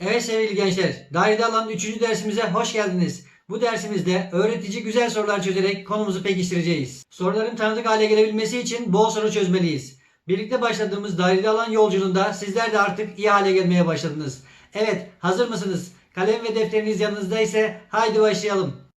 Evet sevgili gençler, dairede alan 3. dersimize hoş geldiniz. Bu dersimizde öğretici güzel sorular çözerek konumuzu pekiştireceğiz. Soruların tanıdık hale gelebilmesi için bol soru çözmeliyiz. Birlikte başladığımız dairede alan yolculuğunda sizler de artık iyi hale gelmeye başladınız. Evet, hazır mısınız? Kalem ve defteriniz yanınızda ise haydi başlayalım.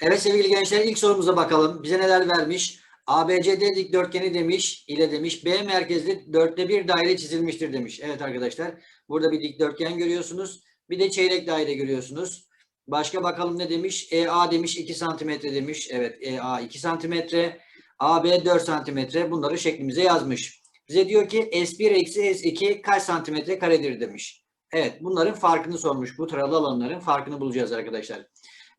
Evet sevgili gençler ilk sorumuza bakalım. Bize neler vermiş? ABCD dikdörtgeni demiş ile demiş B merkezli dörtte bir daire çizilmiştir demiş. Evet arkadaşlar burada bir dikdörtgen görüyorsunuz. Bir de çeyrek daire görüyorsunuz. Başka bakalım ne demiş? EA demiş 2 santimetre demiş. Evet EA 2 santimetre. AB 4 santimetre. Bunları şeklimize yazmış. Bize diyor ki S1 eksi S2 kaç santimetre karedir demiş. Evet bunların farkını sormuş. Bu taralı alanların farkını bulacağız arkadaşlar.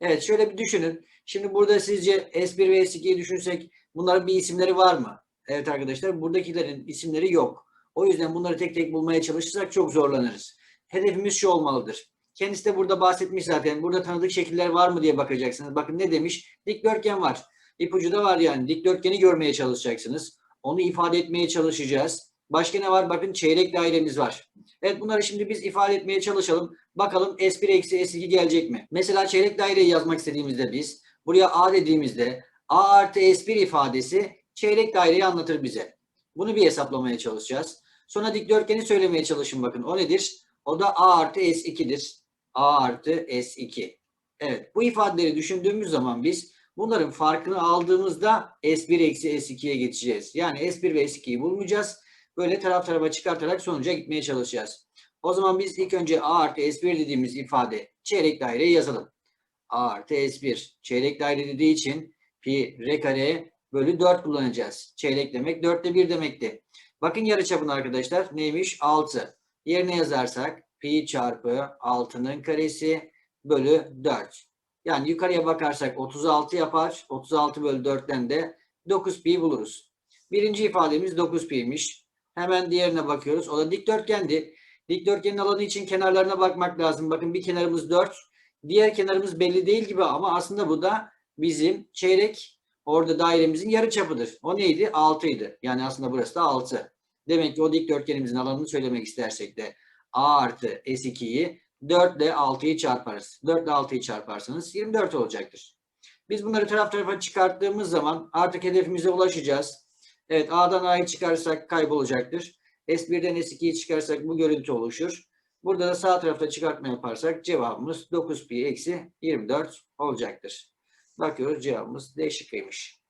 Evet şöyle bir düşünün. Şimdi burada sizce S1 ve S2'yi düşünsek bunların bir isimleri var mı? Evet arkadaşlar buradakilerin isimleri yok. O yüzden bunları tek tek bulmaya çalışırsak çok zorlanırız. Hedefimiz şu olmalıdır. Kendisi de burada bahsetmiş zaten. Burada tanıdık şekiller var mı diye bakacaksınız. Bakın ne demiş? Dikdörtgen var. İpucu da var yani. Dikdörtgeni görmeye çalışacaksınız. Onu ifade etmeye çalışacağız. Başka ne var? Bakın çeyrek dairemiz var. Evet bunları şimdi biz ifade etmeye çalışalım. Bakalım S1 eksi S2 gelecek mi? Mesela çeyrek daireyi yazmak istediğimizde biz buraya A dediğimizde A artı S1 ifadesi çeyrek daireyi anlatır bize. Bunu bir hesaplamaya çalışacağız. Sonra dikdörtgeni söylemeye çalışın bakın. O nedir? O da A artı S2'dir. A artı S2. Evet bu ifadeleri düşündüğümüz zaman biz bunların farkını aldığımızda S1 eksi S2'ye geçeceğiz. Yani S1 ve S2'yi bulmayacağız. Böyle taraf tarafa çıkartarak sonuca gitmeye çalışacağız. O zaman biz ilk önce A artı S1 dediğimiz ifade çeyrek daireyi yazalım. A artı S1 çeyrek daire dediği için pi r kare bölü 4 kullanacağız. Çeyrek demek 4'te 1 demekti. Bakın yarıçapın arkadaşlar neymiş? 6. Yerine yazarsak pi çarpı 6'nın karesi bölü 4. Yani yukarıya bakarsak 36 yapar. 36 bölü 4'ten de 9 pi buluruz. Birinci ifademiz 9 pi'ymiş. Hemen diğerine bakıyoruz. O da dikdörtgendi. Dikdörtgenin alanı için kenarlarına bakmak lazım. Bakın bir kenarımız 4. Diğer kenarımız belli değil gibi ama aslında bu da bizim çeyrek orada dairemizin yarı çapıdır. O neydi? 6 idi. Yani aslında burası da 6. Demek ki o dikdörtgenimizin alanını söylemek istersek de A artı S2'yi 4 ile 6'yı çarparız. 4 ile 6'yı çarparsanız 24 olacaktır. Biz bunları taraf tarafa çıkarttığımız zaman artık hedefimize ulaşacağız. Evet A'dan A'yı çıkarırsak kaybolacaktır. S1'den S2'yi çıkarsak bu görüntü oluşur. Burada da sağ tarafta çıkartma yaparsak cevabımız 9 pi eksi 24 olacaktır. Bakıyoruz cevabımız D şıkkıymış.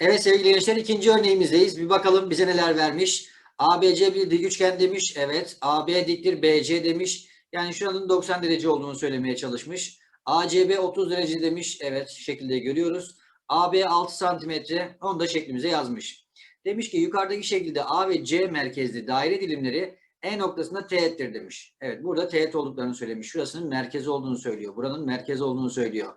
Evet sevgili gençler ikinci örneğimizdeyiz. Bir bakalım bize neler vermiş. ABC bir dik üçgen demiş. Evet. AB diktir BC demiş. Yani şuranın 90 derece olduğunu söylemeye çalışmış. ACB 30 derece demiş. Evet şekilde görüyoruz. AB 6 santimetre. Onu da şeklimize yazmış. Demiş ki yukarıdaki şekilde A ve C merkezli daire dilimleri E noktasında teğettir demiş. Evet burada teğet olduklarını söylemiş. Şurasının merkezi olduğunu söylüyor. Buranın merkezi olduğunu söylüyor.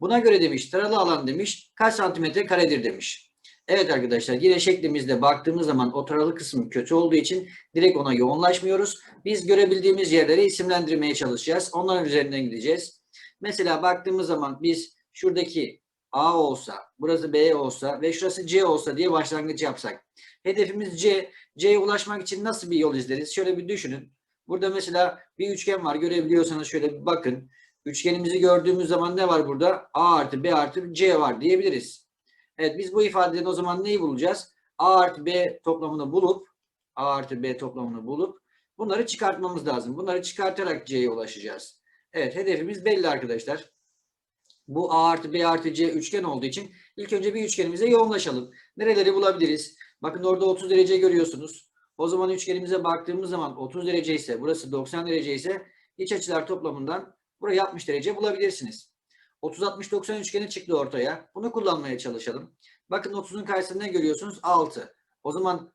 Buna göre demiş taralı alan demiş kaç santimetre karedir demiş. Evet arkadaşlar yine şeklimizde baktığımız zaman o taralı kısmı kötü olduğu için direkt ona yoğunlaşmıyoruz. Biz görebildiğimiz yerleri isimlendirmeye çalışacağız. Onların üzerinden gideceğiz. Mesela baktığımız zaman biz şuradaki A olsa, burası B olsa ve şurası C olsa diye başlangıç yapsak. Hedefimiz C. C'ye ulaşmak için nasıl bir yol izleriz? Şöyle bir düşünün. Burada mesela bir üçgen var. Görebiliyorsanız şöyle bir bakın. Üçgenimizi gördüğümüz zaman ne var burada? A artı B artı C var diyebiliriz. Evet biz bu ifadeden o zaman neyi bulacağız? A artı B toplamını bulup A artı B toplamını bulup bunları çıkartmamız lazım. Bunları çıkartarak C'ye ulaşacağız. Evet hedefimiz belli arkadaşlar. Bu A artı B artı C üçgen olduğu için ilk önce bir üçgenimize yoğunlaşalım. Nereleri bulabiliriz? Bakın orada 30 derece görüyorsunuz. O zaman üçgenimize baktığımız zaman 30 derece ise burası 90 derece ise iç açılar toplamından burayı 60 derece bulabilirsiniz. 30-60-90 üçgeni çıktı ortaya. Bunu kullanmaya çalışalım. Bakın 30'un karşısında görüyorsunuz? 6. O zaman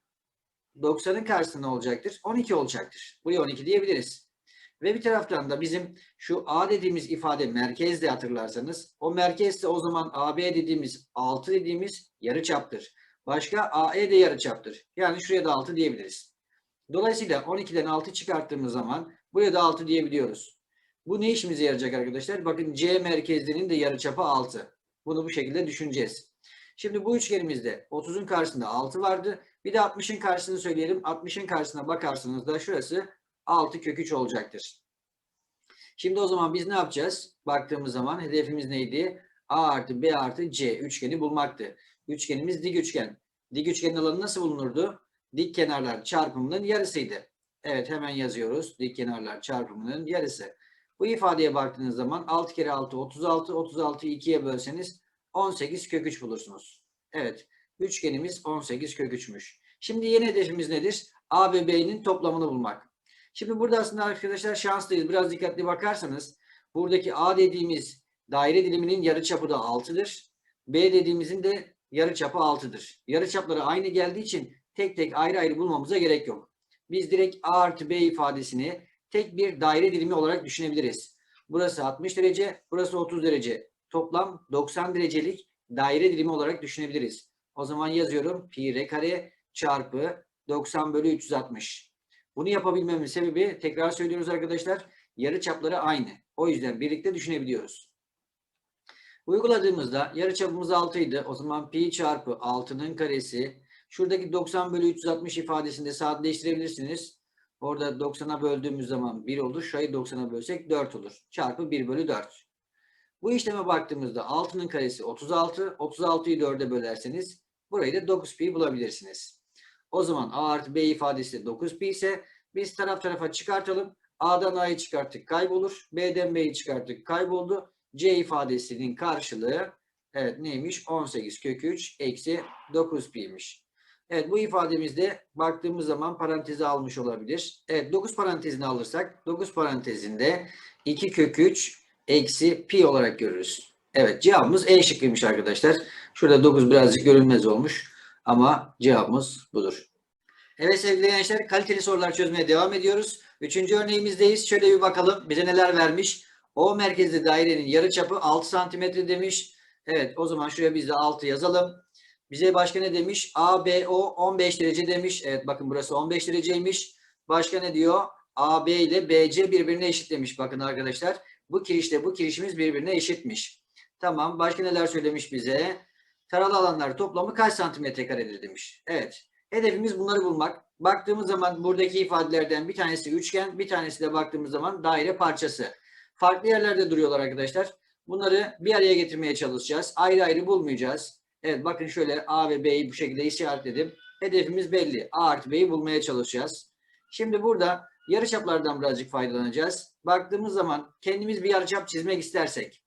90'ın karşısında olacaktır? 12 olacaktır. Buraya 12 diyebiliriz. Ve bir taraftan da bizim şu A dediğimiz ifade merkezde hatırlarsanız o merkezde o zaman AB dediğimiz 6 dediğimiz yarıçaptır. Başka AE de yarıçaptır. Yani şuraya da 6 diyebiliriz. Dolayısıyla 12'den 6 çıkarttığımız zaman buraya da 6 diyebiliyoruz. Bu ne işimize yarayacak arkadaşlar? Bakın C merkezlerinin de yarıçapı 6. Bunu bu şekilde düşüneceğiz. Şimdi bu üçgenimizde 30'un karşısında 6 vardı. Bir de 60'ın karşısını söyleyelim. 60'ın karşısına bakarsanız da şurası 6 kök 3 olacaktır. Şimdi o zaman biz ne yapacağız? Baktığımız zaman hedefimiz neydi? A artı B artı C üçgeni bulmaktı. Üçgenimiz dik üçgen. Dik üçgenin alanı nasıl bulunurdu? Dik kenarlar çarpımının yarısıydı. Evet hemen yazıyoruz. Dik kenarlar çarpımının yarısı. Bu ifadeye baktığınız zaman 6 kere 6 36. 36'yı 2'ye bölseniz 18 kök 3 bulursunuz. Evet. Üçgenimiz 18 kök 3'müş. Şimdi yeni hedefimiz nedir? A ve B'nin toplamını bulmak. Şimdi burada aslında arkadaşlar şanslıyız. Biraz dikkatli bakarsanız buradaki A dediğimiz daire diliminin yarıçapı da 6'dır. B dediğimizin de yarıçapı 6'dır. Yarıçapları aynı geldiği için tek tek ayrı ayrı bulmamıza gerek yok. Biz direkt A artı B ifadesini tek bir daire dilimi olarak düşünebiliriz. Burası 60 derece, burası 30 derece. Toplam 90 derecelik daire dilimi olarak düşünebiliriz. O zaman yazıyorum pi r kare çarpı 90 bölü 360. Bunu yapabilmemin sebebi tekrar söylüyoruz arkadaşlar. Yarı çapları aynı. O yüzden birlikte düşünebiliyoruz. Uyguladığımızda yarı çapımız 6 idi. O zaman pi çarpı 6'nın karesi. Şuradaki 90 bölü 360 ifadesinde sadeleştirebilirsiniz. Orada 90'a böldüğümüz zaman 1 olur. Şurayı 90'a bölsek 4 olur. Çarpı 1 bölü 4. Bu işleme baktığımızda 6'nın karesi 36. 36'yı 4'e bölerseniz burayı da 9 pi bulabilirsiniz. O zaman A artı B ifadesi de 9 pi ise biz taraf tarafa çıkartalım. A'dan A'yı çıkarttık kaybolur. B'den B'yi çıkarttık kayboldu. C ifadesinin karşılığı evet neymiş? 18 kök 3 eksi 9 pi'ymiş. Evet bu ifademizde baktığımız zaman parantezi almış olabilir. Evet 9 parantezini alırsak 9 parantezinde 2 kök 3 eksi pi olarak görürüz. Evet cevabımız E şıkkıymış arkadaşlar. Şurada 9 birazcık görünmez olmuş ama cevabımız budur. Evet sevgili gençler kaliteli sorular çözmeye devam ediyoruz. Üçüncü örneğimizdeyiz. Şöyle bir bakalım bize neler vermiş. O merkezli dairenin yarıçapı 6 santimetre demiş. Evet o zaman şuraya biz de 6 yazalım. Bize başka ne demiş? ABO 15 derece demiş. Evet bakın burası 15 dereceymiş. Başka ne diyor? AB ile BC birbirine eşit demiş. Bakın arkadaşlar bu kirişle bu kirişimiz birbirine eşitmiş. Tamam başka neler söylemiş bize? Taralı alanlar toplamı kaç santimetre karedir demiş. Evet hedefimiz bunları bulmak. Baktığımız zaman buradaki ifadelerden bir tanesi üçgen bir tanesi de baktığımız zaman daire parçası. Farklı yerlerde duruyorlar arkadaşlar. Bunları bir araya getirmeye çalışacağız. Ayrı ayrı bulmayacağız. Evet bakın şöyle A ve B'yi bu şekilde işaretledim. Hedefimiz belli. A artı B'yi bulmaya çalışacağız. Şimdi burada yarıçaplardan birazcık faydalanacağız. Baktığımız zaman kendimiz bir yarıçap çizmek istersek.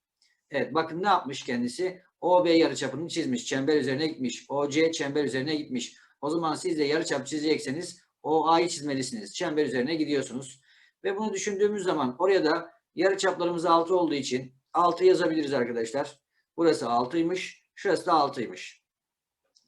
Evet bakın ne yapmış kendisi? OB yarıçapını çizmiş. Çember üzerine gitmiş. OC çember üzerine gitmiş. O zaman siz de yarıçap çizecekseniz OA'yı çizmelisiniz. Çember üzerine gidiyorsunuz. Ve bunu düşündüğümüz zaman oraya da yarıçaplarımız 6 olduğu için 6 yazabiliriz arkadaşlar. Burası 6'ymış. Şurası da 6'ymış.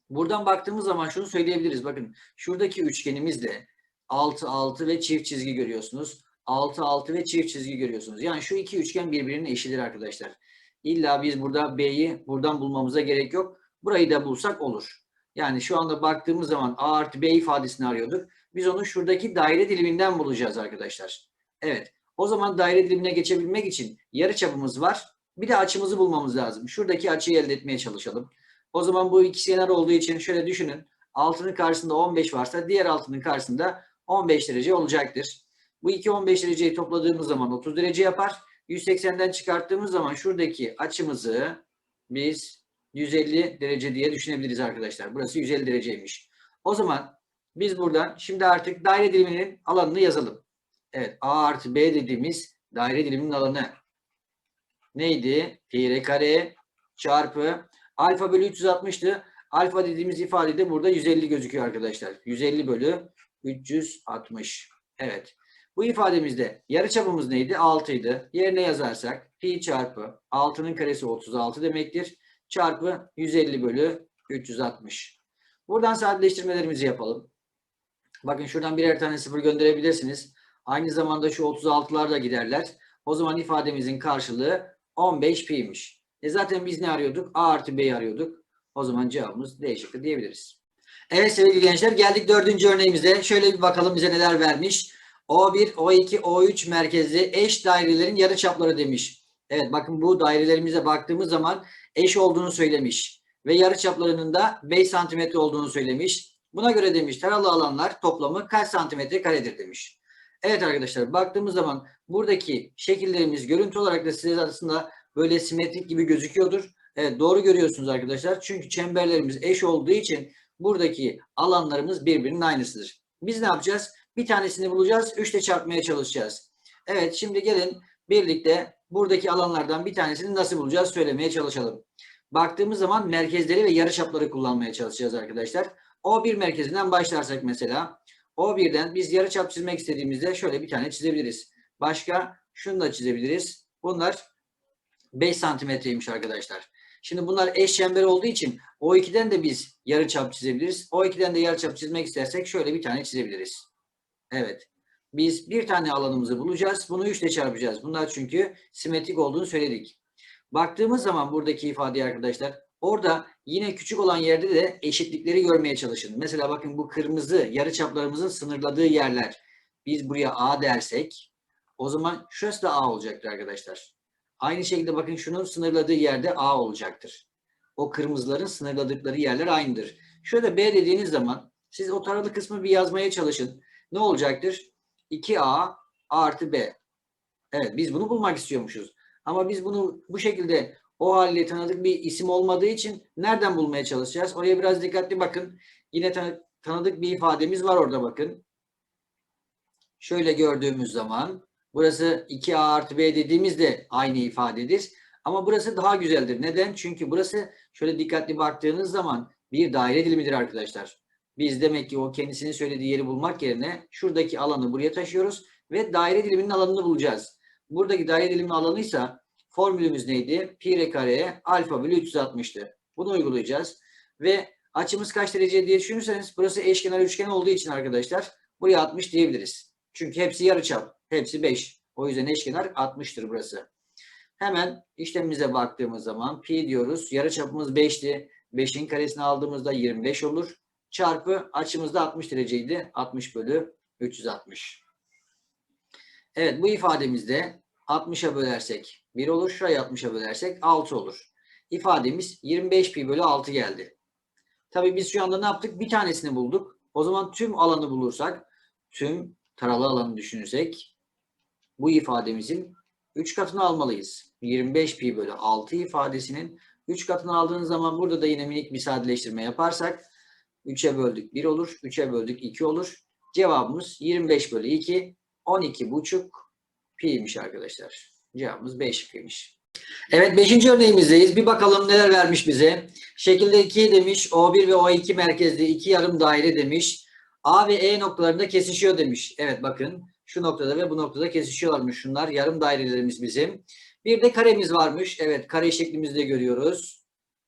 Buradan baktığımız zaman şunu söyleyebiliriz. Bakın şuradaki üçgenimizde 6 6 ve çift çizgi görüyorsunuz. 6 6 ve çift çizgi görüyorsunuz. Yani şu iki üçgen birbirinin eşidir arkadaşlar. İlla biz burada B'yi buradan bulmamıza gerek yok. Burayı da bulsak olur. Yani şu anda baktığımız zaman A artı B ifadesini arıyorduk. Biz onu şuradaki daire diliminden bulacağız arkadaşlar. Evet. O zaman daire dilimine geçebilmek için yarı çapımız var. Bir de açımızı bulmamız lazım. Şuradaki açıyı elde etmeye çalışalım. O zaman bu iki kenar olduğu için şöyle düşünün. Altının karşısında 15 varsa diğer altının karşısında 15 derece olacaktır. Bu iki 15 dereceyi topladığımız zaman 30 derece yapar. 180'den çıkarttığımız zaman şuradaki açımızı biz 150 derece diye düşünebiliriz arkadaşlar. Burası 150 dereceymiş. O zaman biz buradan şimdi artık daire diliminin alanını yazalım. Evet A artı B dediğimiz daire diliminin alanı neydi? Pi r kare çarpı alfa bölü 360'tı. Alfa dediğimiz ifade de burada 150 gözüküyor arkadaşlar. 150 bölü 360. Evet. Bu ifademizde yarıçapımız neydi? 6 idi. Yerine yazarsak pi çarpı 6'nın karesi 36 demektir. Çarpı 150 bölü 360. Buradan sadeleştirmelerimizi yapalım. Bakın şuradan birer tane sıfır gönderebilirsiniz. Aynı zamanda şu 36'lar da giderler. O zaman ifademizin karşılığı 15 pi'ymiş. E zaten biz ne arıyorduk? A artı B'yi arıyorduk. O zaman cevabımız D şıkkı diyebiliriz. Evet sevgili gençler geldik dördüncü örneğimize. Şöyle bir bakalım bize neler vermiş. O1, O2, O3 merkezli eş dairelerin yarıçapları demiş. Evet bakın bu dairelerimize baktığımız zaman eş olduğunu söylemiş. Ve yarıçaplarının da 5 santimetre olduğunu söylemiş. Buna göre demiş taralı alanlar toplamı kaç santimetre karedir demiş. Evet arkadaşlar baktığımız zaman buradaki şekillerimiz görüntü olarak da size aslında böyle simetrik gibi gözüküyordur. Evet doğru görüyorsunuz arkadaşlar. Çünkü çemberlerimiz eş olduğu için buradaki alanlarımız birbirinin aynısıdır. Biz ne yapacağız? Bir tanesini bulacağız. 3 ile çarpmaya çalışacağız. Evet şimdi gelin birlikte buradaki alanlardan bir tanesini nasıl bulacağız söylemeye çalışalım. Baktığımız zaman merkezleri ve yarıçapları kullanmaya çalışacağız arkadaşlar. O1 merkezinden başlarsak mesela O1'den biz yarıçap çizmek istediğimizde şöyle bir tane çizebiliriz. Başka şunu da çizebiliriz. Bunlar 5 santimetreymiş arkadaşlar. Şimdi bunlar eş çember olduğu için O2'den de biz yarıçap çizebiliriz. O2'den de yarıçap çizmek istersek şöyle bir tane çizebiliriz. Evet. Biz bir tane alanımızı bulacağız. Bunu 3 ile çarpacağız. Bunlar çünkü simetrik olduğunu söyledik. Baktığımız zaman buradaki ifadeye arkadaşlar orada yine küçük olan yerde de eşitlikleri görmeye çalışın. Mesela bakın bu kırmızı yarıçaplarımızın sınırladığı yerler. Biz buraya A dersek o zaman şurası da A olacaktır arkadaşlar. Aynı şekilde bakın şunun sınırladığı yerde A olacaktır. O kırmızıların sınırladıkları yerler aynıdır. Şöyle B dediğiniz zaman siz o taralı kısmı bir yazmaya çalışın. Ne olacaktır? 2A A artı B. Evet biz bunu bulmak istiyormuşuz. Ama biz bunu bu şekilde o haliyle tanıdık bir isim olmadığı için nereden bulmaya çalışacağız? Oraya biraz dikkatli bakın. Yine tanı- tanıdık bir ifademiz var orada bakın. Şöyle gördüğümüz zaman burası 2A artı B dediğimizde aynı ifadedir. Ama burası daha güzeldir. Neden? Çünkü burası şöyle dikkatli baktığınız zaman bir daire dilimidir arkadaşlar. Biz demek ki o kendisinin söylediği yeri bulmak yerine şuradaki alanı buraya taşıyoruz ve daire diliminin alanını bulacağız. Buradaki daire diliminin alanıysa formülümüz neydi? Pi r kare alfa bölü 360'tı. Bunu uygulayacağız. Ve açımız kaç derece diye düşünürseniz burası eşkenar üçgen olduğu için arkadaşlar buraya 60 diyebiliriz. Çünkü hepsi yarıçap. Hepsi 5. O yüzden eşkenar 60'tır burası. Hemen işlemimize baktığımız zaman pi diyoruz. Yarıçapımız 5'ti. 5'in karesini aldığımızda 25 olur. Çarpı açımızda 60 dereceydi. 60 bölü 360. Evet bu ifademizde 60'a bölersek 1 olur. Şuraya 60'a bölersek 6 olur. İfademiz 25 pi bölü 6 geldi. Tabii biz şu anda ne yaptık? Bir tanesini bulduk. O zaman tüm alanı bulursak, tüm taralı alanı düşünürsek bu ifademizin 3 katını almalıyız. 25 pi bölü 6 ifadesinin 3 katını aldığınız zaman burada da yine minik bir sadeleştirme yaparsak 3'e böldük 1 olur. 3'e böldük 2 olur. Cevabımız 25 bölü 2 12 buçuk pi'ymiş arkadaşlar. Cevabımız 5 pi'ymiş. Evet 5. örneğimizdeyiz. Bir bakalım neler vermiş bize. Şekilde 2 demiş. O1 ve O2 merkezli iki yarım daire demiş. A ve E noktalarında kesişiyor demiş. Evet bakın şu noktada ve bu noktada kesişiyorlarmış şunlar. Yarım dairelerimiz bizim. Bir de karemiz varmış. Evet kare şeklimizde görüyoruz.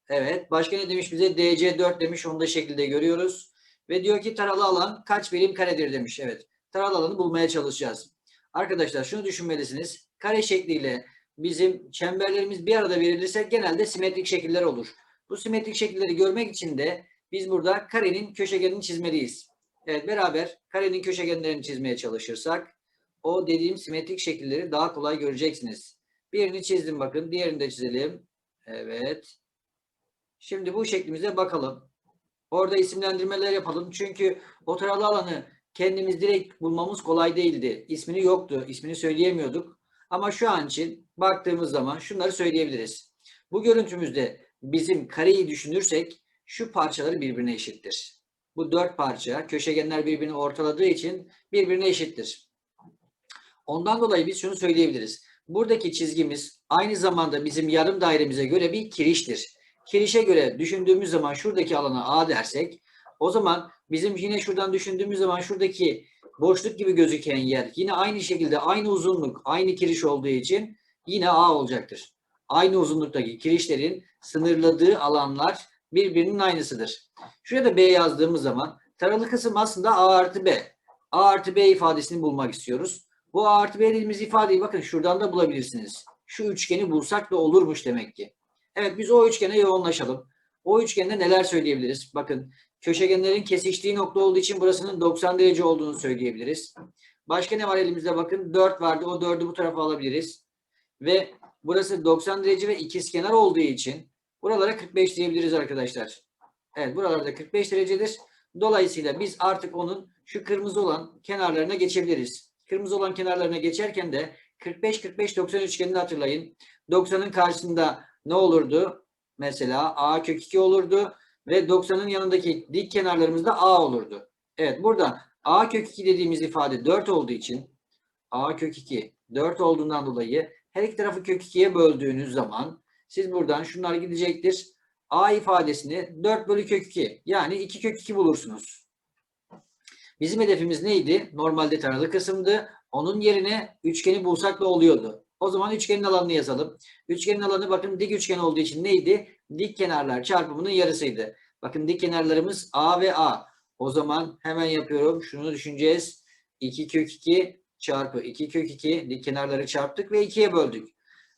Evet başka ne demiş bize? DC4 demiş. Onu da şekilde görüyoruz. Ve diyor ki taralı alan kaç birim karedir demiş. Evet taralı alanı bulmaya çalışacağız. Arkadaşlar şunu düşünmelisiniz. Kare şekliyle bizim çemberlerimiz bir arada verilirse genelde simetrik şekiller olur. Bu simetrik şekilleri görmek için de biz burada karenin köşegenini çizmeliyiz. Evet beraber karenin köşegenlerini çizmeye çalışırsak o dediğim simetrik şekilleri daha kolay göreceksiniz. Birini çizdim bakın. Diğerini de çizelim. Evet. Şimdi bu şeklimize bakalım. Orada isimlendirmeler yapalım. Çünkü o taralı alanı kendimiz direkt bulmamız kolay değildi. İsmini yoktu. İsmini söyleyemiyorduk. Ama şu an için baktığımız zaman şunları söyleyebiliriz. Bu görüntümüzde bizim kareyi düşünürsek şu parçaları birbirine eşittir. Bu dört parça köşegenler birbirini ortaladığı için birbirine eşittir. Ondan dolayı biz şunu söyleyebiliriz. Buradaki çizgimiz aynı zamanda bizim yarım dairemize göre bir kiriştir. Kirişe göre düşündüğümüz zaman şuradaki alana A dersek o zaman bizim yine şuradan düşündüğümüz zaman şuradaki boşluk gibi gözüken yer yine aynı şekilde aynı uzunluk, aynı kiriş olduğu için yine A olacaktır. Aynı uzunluktaki kirişlerin sınırladığı alanlar birbirinin aynısıdır. Şuraya da B yazdığımız zaman taralı kısım aslında A artı B. A artı B ifadesini bulmak istiyoruz. Bu A artı B dediğimiz ifadeyi bakın şuradan da bulabilirsiniz. Şu üçgeni bulsak da olurmuş demek ki. Evet biz o üçgene yoğunlaşalım. O üçgende neler söyleyebiliriz? Bakın köşegenlerin kesiştiği nokta olduğu için burasının 90 derece olduğunu söyleyebiliriz. Başka ne var elimizde bakın 4 vardı o 4'ü bu tarafa alabiliriz. Ve burası 90 derece ve ikizkenar olduğu için buralara 45 diyebiliriz arkadaşlar. Evet buralarda 45 derecedir. Dolayısıyla biz artık onun şu kırmızı olan kenarlarına geçebiliriz. Kırmızı olan kenarlarına geçerken de 45-45-90 üçgenini hatırlayın. 90'ın karşısında ne olurdu? Mesela A kök 2 olurdu ve 90'ın yanındaki dik kenarlarımızda A olurdu. Evet burada A kök 2 dediğimiz ifade 4 olduğu için A kök 2 4 olduğundan dolayı her iki tarafı kök 2'ye böldüğünüz zaman siz buradan şunlar gidecektir. A ifadesini 4 bölü kök 2 yani 2 kök 2 bulursunuz. Bizim hedefimiz neydi? Normalde taralı kısımdı. Onun yerine üçgeni bulsak da oluyordu. O zaman üçgenin alanını yazalım. Üçgenin alanı bakın dik üçgen olduğu için neydi? Dik kenarlar çarpımının yarısıydı. Bakın dik kenarlarımız A ve A. O zaman hemen yapıyorum. Şunu düşüneceğiz. 2 kök 2 çarpı 2 kök 2 dik kenarları çarptık ve 2'ye böldük.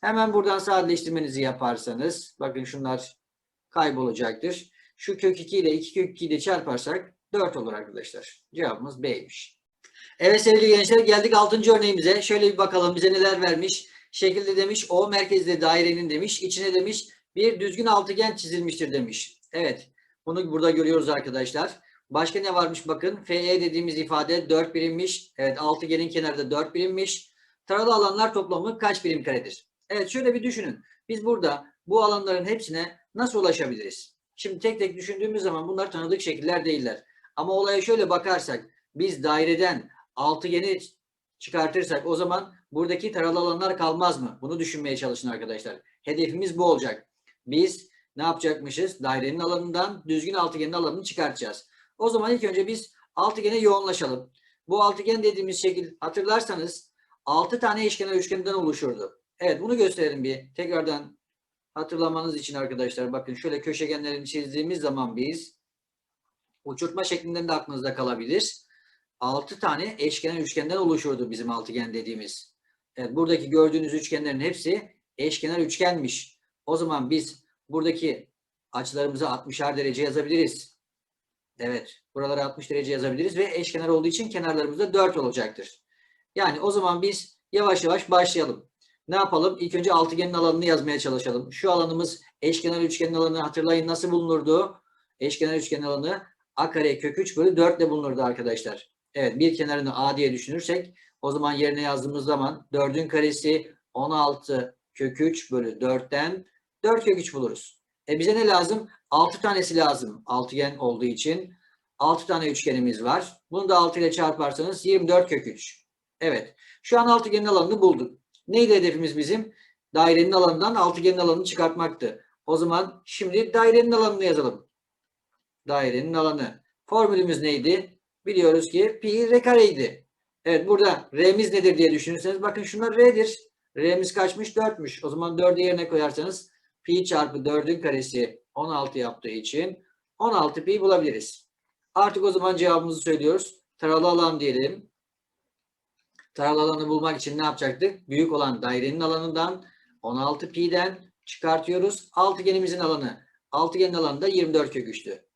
Hemen buradan sadeleştirmenizi yaparsanız bakın şunlar kaybolacaktır. Şu kök 2 ile 2 kök 2'yi de çarparsak 4 olur arkadaşlar. Cevabımız B'ymiş. Evet sevgili gençler geldik 6. örneğimize. Şöyle bir bakalım bize neler vermiş. Şekilde demiş O merkezde dairenin demiş. içine demiş bir düzgün altıgen çizilmiştir demiş. Evet bunu burada görüyoruz arkadaşlar. Başka ne varmış bakın. FE dediğimiz ifade 4 birimmiş. Evet altıgenin kenarı da 4 birimmiş. Taralı alanlar toplamı kaç birim karedir? Evet şöyle bir düşünün. Biz burada bu alanların hepsine nasıl ulaşabiliriz? Şimdi tek tek düşündüğümüz zaman bunlar tanıdık şekiller değiller. Ama olaya şöyle bakarsak biz daireden altıgeni çıkartırsak o zaman buradaki taralı alanlar kalmaz mı? Bunu düşünmeye çalışın arkadaşlar. Hedefimiz bu olacak. Biz ne yapacakmışız? Dairenin alanından düzgün altıgenin alanını çıkartacağız. O zaman ilk önce biz altıgene yoğunlaşalım. Bu altıgen dediğimiz şekil hatırlarsanız 6 tane eşkenar üçgenden oluşurdu. Evet bunu gösterelim bir. Tekrardan hatırlamanız için arkadaşlar bakın şöyle köşegenlerini çizdiğimiz zaman biz uçurtma şeklinde de aklınızda kalabilir. 6 tane eşkenar üçgenden oluşurdu bizim altıgen dediğimiz. Evet, buradaki gördüğünüz üçgenlerin hepsi eşkenar üçgenmiş. O zaman biz buradaki açılarımızı 60'ar derece yazabiliriz. Evet, buralara 60 derece yazabiliriz ve eşkenar olduğu için kenarlarımızda 4 olacaktır. Yani o zaman biz yavaş yavaş başlayalım. Ne yapalım? İlk önce altıgenin alanını yazmaya çalışalım. Şu alanımız eşkenar üçgenin alanı hatırlayın nasıl bulunurdu? Eşkenar üçgenin alanı a kare kök 3 bölü 4 ile bulunurdu arkadaşlar. Evet bir kenarını a diye düşünürsek o zaman yerine yazdığımız zaman 4'ün karesi 16 kök 3 bölü 4'ten 4 kök 3 buluruz. E bize ne lazım? 6 tanesi lazım altıgen olduğu için. 6 tane üçgenimiz var. Bunu da 6 ile çarparsanız 24 kök 3. Evet. Şu an altıgenin alanını bulduk. Neydi hedefimiz bizim? Dairenin alanından altıgenin alanını çıkartmaktı. O zaman şimdi dairenin alanını yazalım. Dairenin alanı. Formülümüz neydi? Biliyoruz ki pi r kareydi. Evet burada r'miz nedir diye düşünürseniz bakın şunlar r'dir. R'miz kaçmış? 4'müş. O zaman 4'ü yerine koyarsanız pi çarpı 4'ün karesi 16 yaptığı için 16 pi bulabiliriz. Artık o zaman cevabımızı söylüyoruz. Taralı alan diyelim. Taralı alanı bulmak için ne yapacaktık? Büyük olan dairenin alanından 16 pi'den çıkartıyoruz. Altıgenimizin alanı. Altıgenin alanı da 24 kök 3'tü.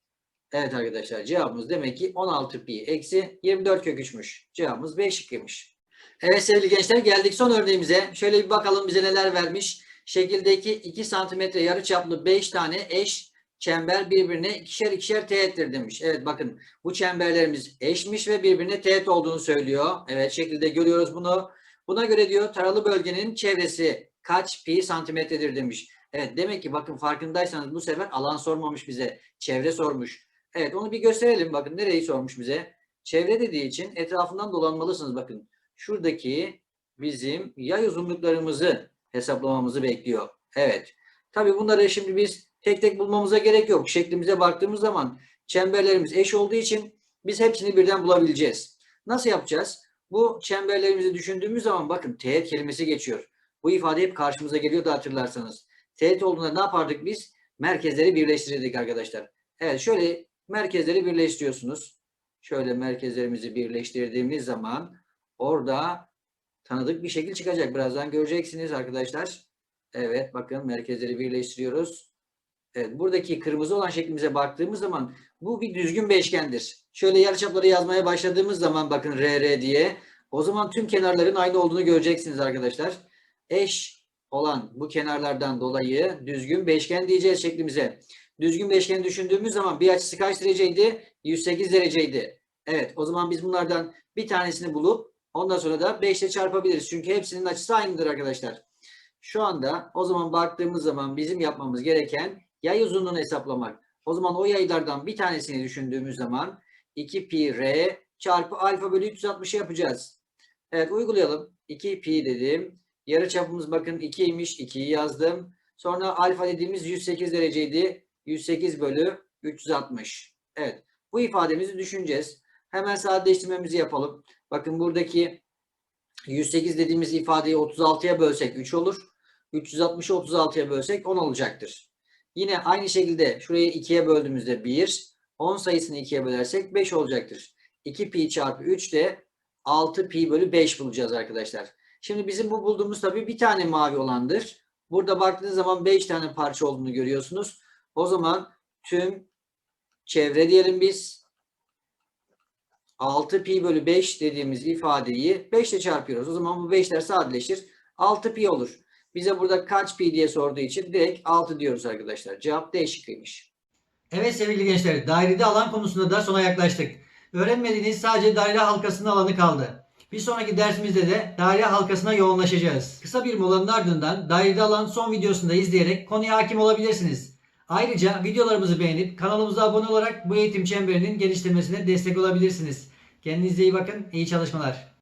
Evet arkadaşlar cevabımız demek ki 16 pi eksi 24 kök 3'müş. Cevabımız B şıkkıymış. Evet sevgili gençler geldik son örneğimize. Şöyle bir bakalım bize neler vermiş. Şekildeki 2 santimetre yarıçaplı 5 tane eş çember birbirine ikişer ikişer teğettir demiş. Evet bakın bu çemberlerimiz eşmiş ve birbirine teğet olduğunu söylüyor. Evet şekilde görüyoruz bunu. Buna göre diyor taralı bölgenin çevresi kaç pi santimetredir demiş. Evet demek ki bakın farkındaysanız bu sefer alan sormamış bize. Çevre sormuş. Evet onu bir gösterelim. Bakın nereyi sormuş bize. Çevre dediği için etrafından dolanmalısınız. Bakın şuradaki bizim yay uzunluklarımızı hesaplamamızı bekliyor. Evet. Tabii bunları şimdi biz tek tek bulmamıza gerek yok. Şeklimize baktığımız zaman çemberlerimiz eş olduğu için biz hepsini birden bulabileceğiz. Nasıl yapacağız? Bu çemberlerimizi düşündüğümüz zaman bakın teğet kelimesi geçiyor. Bu ifade hep karşımıza geliyor da hatırlarsanız. Teğet olduğunda ne yapardık biz? Merkezleri birleştirirdik arkadaşlar. Evet şöyle merkezleri birleştiriyorsunuz. Şöyle merkezlerimizi birleştirdiğimiz zaman orada tanıdık bir şekil çıkacak. Birazdan göreceksiniz arkadaşlar. Evet bakın merkezleri birleştiriyoruz. Evet buradaki kırmızı olan şeklimize baktığımız zaman bu bir düzgün beşgendir. Şöyle yarıçapları yazmaya başladığımız zaman bakın RR diye o zaman tüm kenarların aynı olduğunu göreceksiniz arkadaşlar. Eş olan bu kenarlardan dolayı düzgün beşgen diyeceğiz şeklimize. Düzgün beşgeni düşündüğümüz zaman bir açısı kaç dereceydi? 108 dereceydi. Evet o zaman biz bunlardan bir tanesini bulup ondan sonra da 5 ile çarpabiliriz. Çünkü hepsinin açısı aynıdır arkadaşlar. Şu anda o zaman baktığımız zaman bizim yapmamız gereken yay uzunluğunu hesaplamak. O zaman o yaylardan bir tanesini düşündüğümüz zaman 2 pi r çarpı alfa bölü 360'ı yapacağız. Evet uygulayalım. 2 pi dedim. Yarı çapımız bakın 2'ymiş. 2'yi yazdım. Sonra alfa dediğimiz 108 dereceydi. 108 bölü 360. Evet. Bu ifademizi düşüneceğiz. Hemen sadeleştirmemizi yapalım. Bakın buradaki 108 dediğimiz ifadeyi 36'ya bölsek 3 olur. 360'ı 36'ya bölsek 10 olacaktır. Yine aynı şekilde şurayı 2'ye böldüğümüzde 1. 10 sayısını 2'ye bölersek 5 olacaktır. 2 pi çarpı 3 de 6 pi bölü 5 bulacağız arkadaşlar. Şimdi bizim bu bulduğumuz tabii bir tane mavi olandır. Burada baktığınız zaman 5 tane parça olduğunu görüyorsunuz. O zaman tüm çevre diyelim biz. 6 pi bölü 5 dediğimiz ifadeyi 5 ile çarpıyoruz. O zaman bu 5'ler sadeleşir. 6 pi olur. Bize burada kaç pi diye sorduğu için direkt 6 diyoruz arkadaşlar. Cevap D şıkkıymış. Evet sevgili gençler, dairede alan konusunda da sona yaklaştık. Öğrenmediğiniz sadece daire halkasının alanı kaldı. Bir sonraki dersimizde de daire halkasına yoğunlaşacağız. Kısa bir molanın ardından dairede alan son videosunu da izleyerek konuya hakim olabilirsiniz. Ayrıca videolarımızı beğenip kanalımıza abone olarak bu eğitim çemberinin geliştirmesine destek olabilirsiniz. Kendinize iyi bakın, iyi çalışmalar.